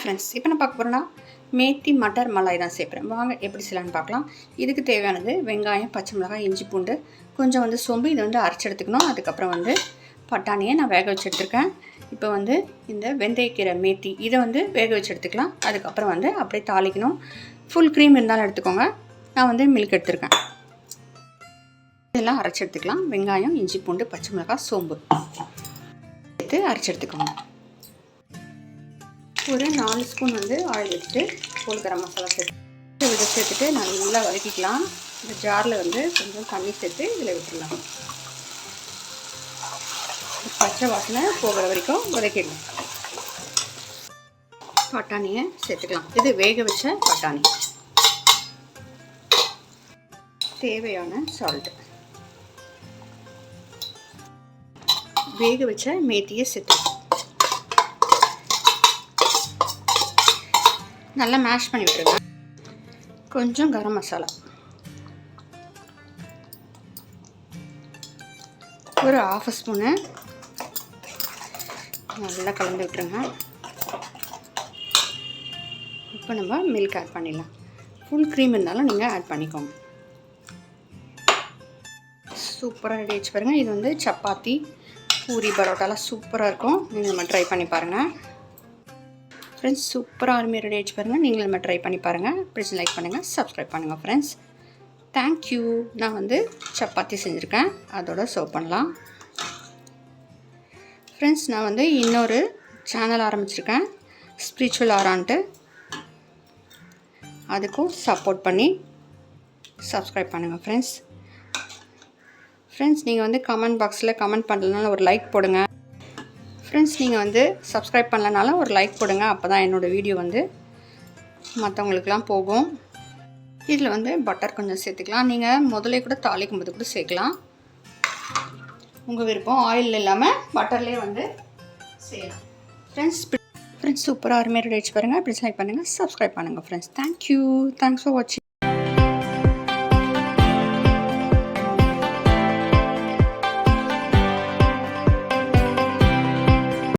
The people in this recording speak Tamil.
ஃப்ரெண்ட்ஸ் இப்போ நான் பார்க்க போகிறேன்னா மேத்தி மட்டர் மலாய் தான் சேர்க்குறேன் வாங்க எப்படி செய்யலாம்னு பார்க்கலாம். இதுக்கு தேவையானது வெங்காயம் பச்சை மிளகாய் இஞ்சி பூண்டு கொஞ்சம் வந்து சோம்பு இதை வந்து அரைச்சி எடுத்துக்கணும். அதுக்கப்புறம் வந்து பட்டாணியை நான் வேக வச்சு எடுத்துருக்கேன். இப்போ வந்து இந்த வெந்தயக்கீரை மேத்தி இதை வந்து வேக வச்சு எடுத்துக்கலாம். அதுக்கப்புறம் வந்து அப்படியே தாளிக்கணும். ஃபுல் க்ரீம் இருந்தாலும் எடுத்துக்கோங்க. நான் வந்து மில்க் எடுத்துருக்கேன். இதெல்லாம் அரைச்சி எடுத்துக்கலாம். வெங்காயம் இஞ்சி பூண்டு பச்சை மிளகாய் சோம்பு. எடுத்து அரைச்சி எடுத்துக்கோங்க. ஒரு நாலு ஸ்பூன் வந்து ஆயில் வச்சுட்டு போல் கரம் மசாலா சேர்த்து இதை சேர்த்துட்டு நல்லா வதக்கிக்கலாம். இந்த ஜாரில் வந்து கொஞ்சம் தண்ணி சேர்த்து இதில் விட்டுடலாம். பச்சை வாசனை போகிற வரைக்கும் வதக்கிடலாம். பட்டாணியை சேர்த்துக்கலாம். இது வேக வச்ச பட்டாணி. தேவையான சால்ட்டு வேக வச்ச மேத்தியை சேர்த்துக்கலாம். நல்லா மேஷ் பண்ணி விட்டுருங்க. கொஞ்சம் கரம் மசாலா. ஒரு ஆஃப் ஸ்பூனு நல்லா கலந்து விட்டுருங்க. இப்போ நம்ம மில்க் ஆட் பண்ணிடலாம். ஃபுல் க்ரீம் இருந்தாலும் நீங்கள் ஆட் பண்ணிக்கோங்க. சூப்பராக ரெடி ஆச்சு பாருங்கள் இது வந்து சப்பாத்தி பூரி பரோட்டாலாம் சூப்பராக இருக்கும். நீங்கள் நம்ம ட்ரை பண்ணி பாருங்கள் ஃப்ரெண்ட்ஸ் சூப்பராக அருமையாக ரெடி ஆகிடுச்சு பாருங்கள் நீங்களும் நம்ம ட்ரை பண்ணி பாருங்கள் ப்ளீஸ் லைக் பண்ணுங்கள் சப்ஸ்கிரைப் பண்ணுங்கள் ஃப்ரெண்ட்ஸ் தேங்க்யூ நான் வந்து சப்பாத்தி செஞ்சுருக்கேன். அதோட சர்வ் பண்ணலாம். ஃப்ரெண்ட்ஸ் நான் வந்து இன்னொரு சேனல் ஆரம்பிச்சிருக்கேன். ஸ்பிரிச்சுவல் ஆரான்ட்டு அதுக்கும் சப்போர்ட் பண்ணி சப்ஸ்கிரைப் பண்ணுங்கள் ஃப்ரெண்ட்ஸ் ஃப்ரெண்ட்ஸ் நீங்கள் வந்து கமெண்ட் பாக்ஸில் கமெண்ட் பண்ணலனால ஒரு லைக் போடுங்கள் ஃப்ரெண்ட்ஸ் நீங்கள் வந்து சப்ஸ்கிரைப் பண்ணலனாலும் ஒரு லைக் போடுங்க அப்போ தான் என்னோடய வீடியோ வந்து மற்றவங்களுக்குலாம் போகும். இதில் வந்து பட்டர் கொஞ்சம் சேர்த்துக்கலாம். நீங்கள் முதலே கூட தாளிக்கும் போது கூட சேர்க்கலாம். உங்கள் விருப்பம் ஆயில் இல்லாமல் பட்டர்லேயே வந்து செய்யலாம். ஃப்ரெண்ட்ஸ் ஃப்ரெண்ட்ஸ் சூப்பராக அருமையாக ரெடி வச்சு பாருங்கள் அப்படி லைக் பண்ணுங்கள் சப்ஸ்கிரைப் பண்ணுங்கள் ஃப்ரெண்ட்ஸ் தேங்க்யூ தேங்க்ஸ் ஃபார் வாட்சிங்